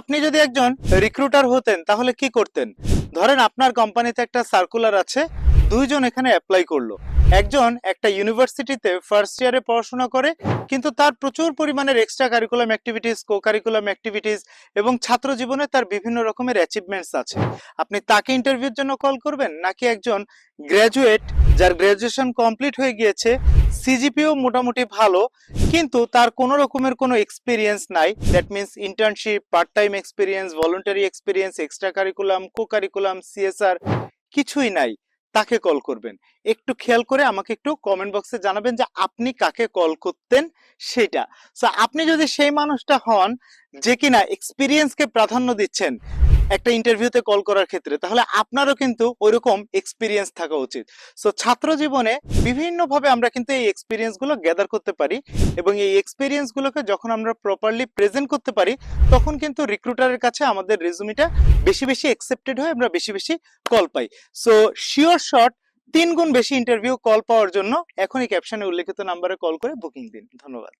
আপনি যদি একজন রিক্রুটার হতেন, তাহলে কি করতেন? ধরেন আপনার কোম্পানিতে একটা সার্কুলার আছে, দুইজন এখানে অ্যাপ্লাই করল। একজন একটা ইউনিভার্সিটিতে ফার্স্ট ইয়ারে পড়াশোনা করে, কিন্তু তার প্রচুর পরিমাণের extra curriculum activities co curriculum activities এবং ছাত্র জীবনে তার বিভিন্ন রকমের অ্যাচিভমেন্টস আছে। আপনি তাকে ইন্টারভিউর জন্য কল করবেন, নাকি একজন গ্র্যাজুয়েট যার গ্র্যাজুয়েশন কমপ্লিট হয়ে গিয়েছে সিজিপিও মোটামুটি ভালো, কিন্তু তার কোনো রকমের কোনো এক্সপিরিয়েন্স নাই। That means internship part time experience voluntary experience extra curriculum co curriculum CSR কিছুই নাই। তাকে কল করবেন। একটু খেয়াল করে আমাকে একটু কমেন্ট বক্সে জানাবেন যে আপনি কাকে কল করতেন সেটা। সো আপনি যদি সেই মানুষটা হন যে কিনা এক্সপিরিয়েন্সকে প্রাধান্য দিচ্ছেন একটা ইন্টারভিউতে কল করার ক্ষেত্রে, তাহলে আপনারও কিন্তু ওইরকম এক্সপিরিয়েন্স থাকা উচিত। সো ছাত্র জীবনে বিভিন্নভাবে আমরা কিন্তু এই এক্সপিরিয়েন্সগুলো গ্যাদার করতে পারি এবং এই এক্সপিরিয়েন্সগুলোকে যখন আমরা প্রপারলি প্রেজেন্ট করতে পারি, তখন কিন্তু রিক্রুটারের কাছে আমাদের রেজুমিটা বেশি বেশি অ্যাকসেপ্টেড হয় আমরা বেশি বেশি কল পাই। সো শিওর শট তিন গুণ বেশি ইন্টারভিউ কল পাওয়ার জন্য এখনই ক্যাপশনে উল্লেখিত নাম্বারে কল করে বুকিং দিন। ধন্যবাদ।